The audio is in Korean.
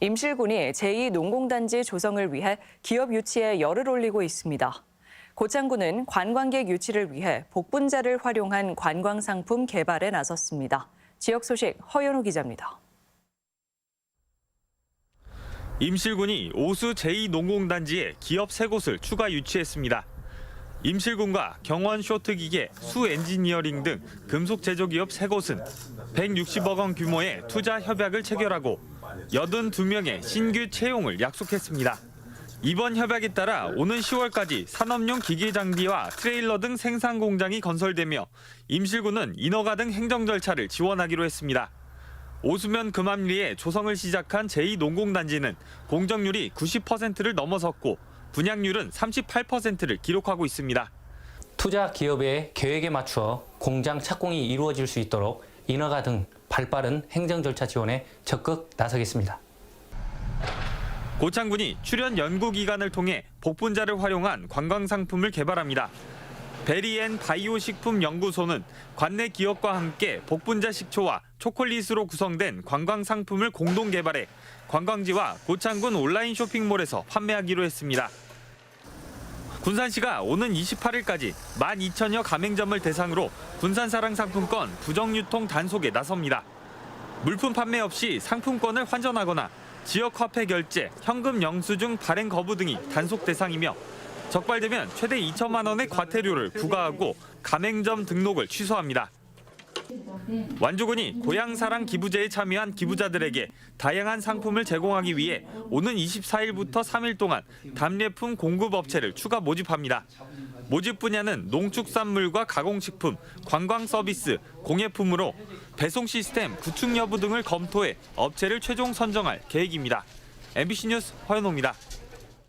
임실군이 제2농공단지 조성을 위해 기업 유치에 열을 올리고 있습니다. 고창군은 관광객 유치를 위해 복분자를 활용한 관광 상품 개발에 나섰습니다. 지역 소식 허연우 기자입니다. 임실군이 오수 제2농공단지에 기업 세 곳을 추가 유치했습니다. 임실군과 경원 쇼트기계, 수 엔지니어링 등 금속 제조기업 세 곳은 160억 원 규모의 투자 협약을 체결하고 82명의 신규 채용을 약속했습니다. 이번 협약에 따라 오는 10월까지 산업용 기계 장비와 트레일러 등 생산 공장이 건설되며 임실군은 인허가 등 행정 절차를 지원하기로 했습니다. 오수면 금암리에 조성을 시작한 제2농공단지는 공정률이 90%를 넘어섰고 분양률은 38%를 기록하고 있습니다. 투자 기업의 계획에 맞추어 공장 착공이 이루어질 수 있도록 인허가 등 발빠른 행정 절차 지원에 적극 나서겠습니다. 고창군이 출연 연구 기관을 통해 복분자를 활용한 관광 상품을 개발합니다. 베리앤 바이오 식품 연구소는 관내 기업과 함께 복분자 식초와 초콜릿으로 구성된 관광 상품을 공동 개발해 관광지와 고창군 온라인 쇼핑몰에서 판매하기로 했습니다. 군산시가 오는 28일까지 12,000여 가맹점을 대상으로 군산사랑 상품권 부정유통 단속에 나섭니다. 물품 판매 없이 상품권을 환전하거나 지역 화폐 결제, 현금 영수증 발행 거부 등이 단속 대상이며 적발되면 최대 2천만 원의 과태료를 부과하고 가맹점 등록을 취소합니다. 완주군이 고향사랑 기부제에 참여한 기부자들에게 다양한 상품을 제공하기 위해 오는 24일부터 3일 동안 답례품 공급 업체를 추가 모집합니다. 모집 분야는 농축산물과 가공식품, 관광 서비스, 공예품으로 배송 시스템, 구축 여부 등을 검토해 업체를 최종 선정할 계획입니다. MBC 뉴스 허연호입니다.